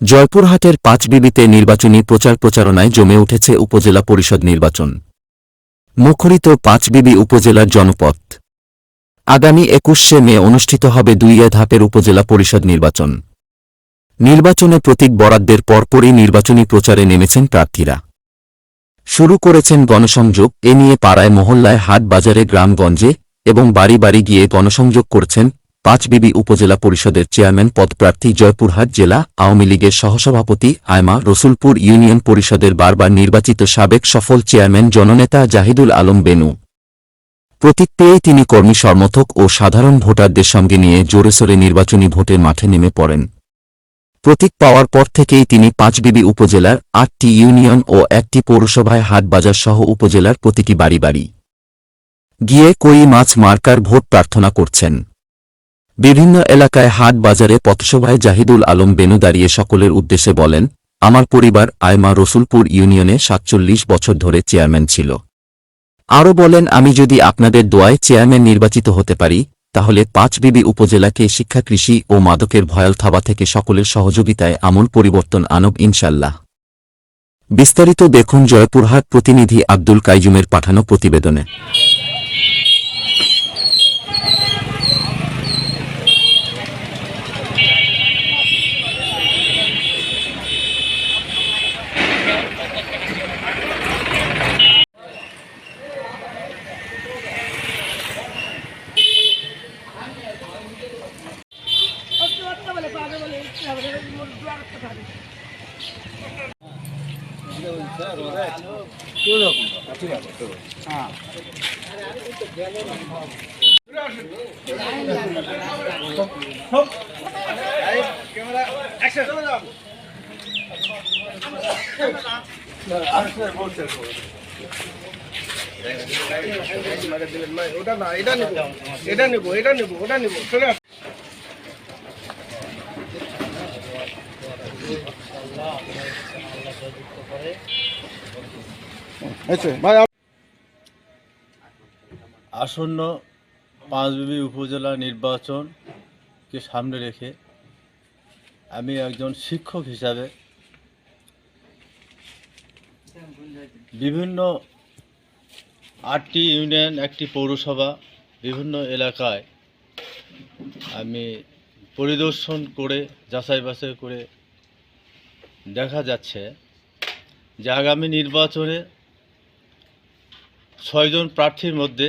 জয়পুরহাটের পাঁচবিবিতে নির্বাচনী প্রচার প্রচারণায় জমে উঠেছে উপজেলা পরিষদ নির্বাচন। মুখরিত পাঁচবিবি উপজেলার জনপথ। আগামী একুশে মে অনুষ্ঠিত হবে দুই এ ধাপের উপজেলা পরিষদ নির্বাচন। নির্বাচনে প্রতীক বরাদ্দের পরপরই নির্বাচনী প্রচারে নেমেছেন প্রার্থীরা। শুরু করেছেন গণসংযোগ, এ নিয়ে পাড়ায় মহল্লায় হাট বাজারে গ্রামগঞ্জে এবং বাড়ি বাড়ি গিয়ে গণসংযোগ করছেন পাঁচবিবি উপজেলা পরিষদের চেয়ারম্যান পদপ্রার্থী জয়পুরহাট জেলা আওয়ামী লীগের সহসভাপতি আয়মা রসুলপুর ইউনিয়ন পরিষদের বারবার নির্বাচিত সাবেক সফল চেয়ারম্যান জননেতা জাহিদুল আলম বেনু। প্রতীক পেয়েই তিনি কর্মী সমর্থক ও সাধারণ ভোটারদের সঙ্গে নিয়ে জোরেসোরে নির্বাচনী ভোটের মাঠে নেমে পড়েন। প্রতীক পাওয়ার পর থেকেই তিনি পাঁচবিবি উপজেলার আটটি ইউনিয়ন ও একটি পৌরসভায় হাটবাজার সহ উপজেলার প্রতিটি বাড়ি বাড়ি। গিয়ে কই মাছ মার্কার ভোট প্রার্থনা করছেন। বিভিন্ন এলাকায় হাট বাজারে পথসভায় জাহিদুল আলম বেনু দাঁড়িয়ে সকলের উদ্দেশ্যে বলেন, আমার পরিবার আয়মা রসুলপুর ইউনিয়নে সাতচল্লিশ বছর ধরে চেয়ারম্যান ছিল। আরও বলেন, আমি যদি আপনাদের দোয়ায় চেয়ারম্যান নির্বাচিত হতে পারি, তাহলে পাঁচবিবি উপজেলাকে শিক্ষা, কৃষি ও মাদকের ভয়াল থাবা থেকে সকলের সহযোগিতায় আমূল পরিবর্তন আনব ইনশাল্লাহ বিস্তারিত দেখুন জয়পুরহাট প্রতিনিধি আব্দুল কাইজুমের পাঠানো প্রতিবেদনে। এটা নেব এটা নেব এটা নেব ওটা নেব চলে আসন্ন পাঁচবিবি উপজেলা নির্বাচনকে সামনে রেখে আমি একজন শিক্ষক হিসাবে বিভিন্ন আটটি ইউনিয়ন, একটি পৌরসভা, বিভিন্ন এলাকায় আমি পরিদর্শন করে যাচাই বাছাই করে দেখা যাচ্ছে যে আগামী নির্বাচনে ছয়জন প্রার্থীর মধ্যে